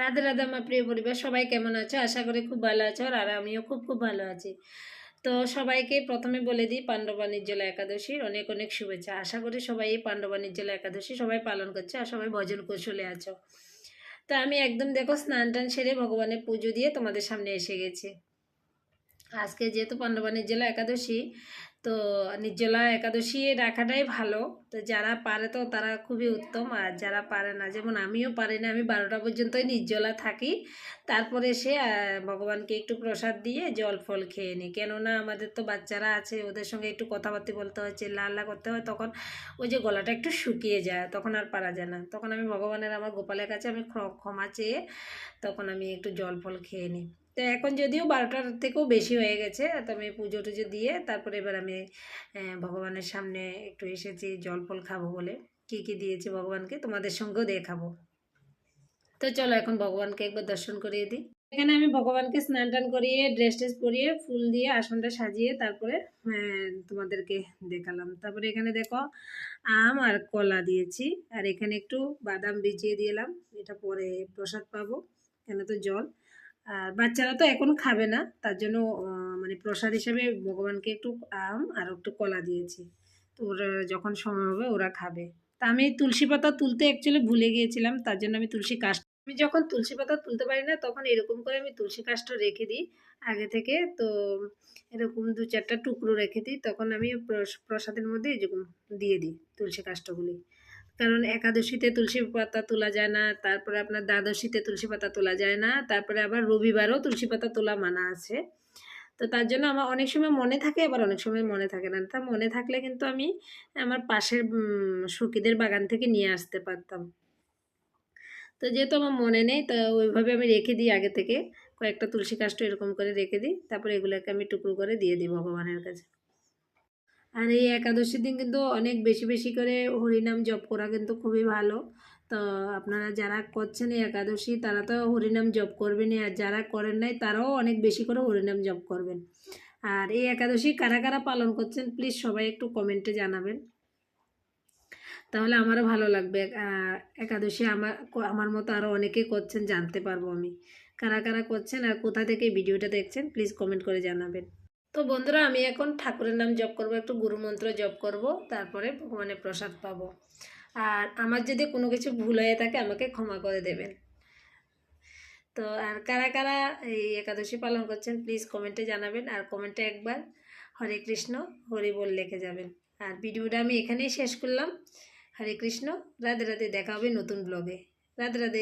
রাধে রাধে আমার প্রিয় পরিবার, সবাই কেমন আছো? আশা করি খুব ভালো আছো আর আমিও খুব খুব ভালো আছি। তো সবাইকে প্রথমে বলে দিই পাণ্ডবাণীর জেলা একাদশীর অনেক অনেক শুভেচ্ছা। আশা করি সবাই এই পাণ্ডবাণীর জেলা একাদশী সবাই পালন করছে আর সবাই ভজন কৌশলে আছো। তো আমি একদম দেখো, স্নান টান সেরে ভগবানের পুজো দিয়ে তোমাদের সামনে এসে গেছি। আজকে যেহেতু পাণ্ডবাণীর জেলা একাদশী, তো নির্জলা একাদশী রাখাটাই ভালো। তো যারা পারে তো তারা খুবই উত্তম। আর যারা পারে না, যেমন আমিও পারি না, আমি বারোটা পর্যন্তই নির্জলা থাকি। তারপরে সে ভগবানকে একটু প্রসাদ দিয়ে জল ফল খেয়ে নিই কেননা আমাদের তো বাচ্চারা আছে, ওদের সঙ্গে একটু কথাবার্তা বলতে হয় চিল্লা করতে হয়, তখন ওই যে গলাটা একটু শুকিয়ে যায়, তখন আর পারা যায় না। তখন আমি ভগবানের আমার গোপালের কাছে আমি ক্ষমা চেয়ে তখন আমি একটু জল ফল খেয়ে নিই তো এখন যদিও বারোটার থেকেও বেশি হয়ে গেছে, তো আমি পুজো টুজো দিয়ে তারপরে এবার আমি ভগবানের সামনে একটু এসেছি, জল ফল খাব বলে। কি কি দিয়েছি ভগবানকে তোমাদের সঙ্গেও দেখাবো। তো চলো এখন ভগবানকে একবার দর্শন করিয়ে দিই। এখানে আমি ভগবানকে স্নান টান করিয়ে, ড্রেস ট্রেস পরিয়ে, ফুল দিয়ে, আসনটা সাজিয়ে তারপরে তোমাদেরকে দেখালাম। তারপরে এখানে দেখো আম আর কলা দিয়েছি, আর এখানে একটু বাদাম ভিজিয়ে দিলাম। এটা পরে প্রসাদ পাবো, এখানে তো জল। আর বাচ্চারা তো এখন খাবে না, তার জন্য মানে প্রসাদ হিসেবে ভগবানকে একটু আম আর একটু কলা দিয়েছি। তো ওরা যখন সময় হবে ওরা খাবে। তা আমি তুলসী পাতা তুলতে অ্যাকচুয়ালি ভুলে গিয়েছিলাম, তার জন্য আমি তুলসী কাঠ আমি যখন তুলসী পাতা তুলতে পারি না, তখন এরকম করে আমি তুলসী কাজটা রেখে দিই আগে থেকে। তো এরকম দু চারটা টুকরো রেখে দিই, তখন আমি প্রসাদের মধ্যে এরকম দিয়ে দিই তুলসী কাষ্ঠগুলি। কারণ একাদশীতে তুলসী পাতা তোলা যায় না, তারপরে আপনার দ্বাদশীতে তুলসী পাতা তোলা যায় না, তারপরে আবার রবিবারও তুলসী পাতা তোলা মানা আছে। তো তার জন্য আমার অনেক সময় মনে থাকে, আবার অনেক সময় মনে থাকে না। তা মনে থাকলে কিন্তু আমি আমার পাশের সখীদের বাগান থেকে নিয়ে আসতে পারতাম। তো যেহেতু আমার মনে নেই, তো ওইভাবে আমি রেখে দিই আগে থেকে। কয়েকটা তুলসী কাষ্ট এরকম করে রেখে দিই, তারপরে এগুলোকে আমি টুকরো করে দিয়ে দিই ভগবানের কাছে। আর এই একাদশীর দিন কিন্তু অনেক বেশি বেশি করে হরিনাম জপ করা কিন্তু খুবই ভালো। তো আপনারা যারা করছেন এই একাদশী, তারা তো হরিনাম জপ করবেনই, আর যারা করেন নাই, তারাও অনেক বেশি করে হরিনাম জপ করবেন। আর এই একাদশী কারা কারা পালন করছেন প্লিজ সবাই একটু কমেন্টে জানাবেন। তাহলে আমারও ভালো লাগবে। একাদশী আমার আমার মতো আরও অনেকে করছেন, জানতে পারব আমি। কারা কারা করছেন আর কোথা থেকে ভিডিওটা দেখছেন প্লিজ কমেন্ট করে জানাবেন। তো বন্ধুরা, আমি এখন ঠাকুরের নাম জপ করব, একটু গুরুমন্ত্র জপ করব, তারপরে ভগবানের প্রসাদ পাব। আর আমার যদি কোনো কিছু ভুল হয়ে থাকে, আমাকে ক্ষমা করে দেবেন। তো আর কারা কারা এই একাদশী পালন করছেন প্লিজ কমেন্টে জানাবেন, আর কমেন্টে একবার হরে কৃষ্ণ, হরি বল লিখে যাবেন। আর ভিডিওটা আমি এখানেই শেষ করলাম। হরে কৃষ্ণ, রাধে রাধে, দেখা হবে নতুন ব্লগে রাধে রাধে।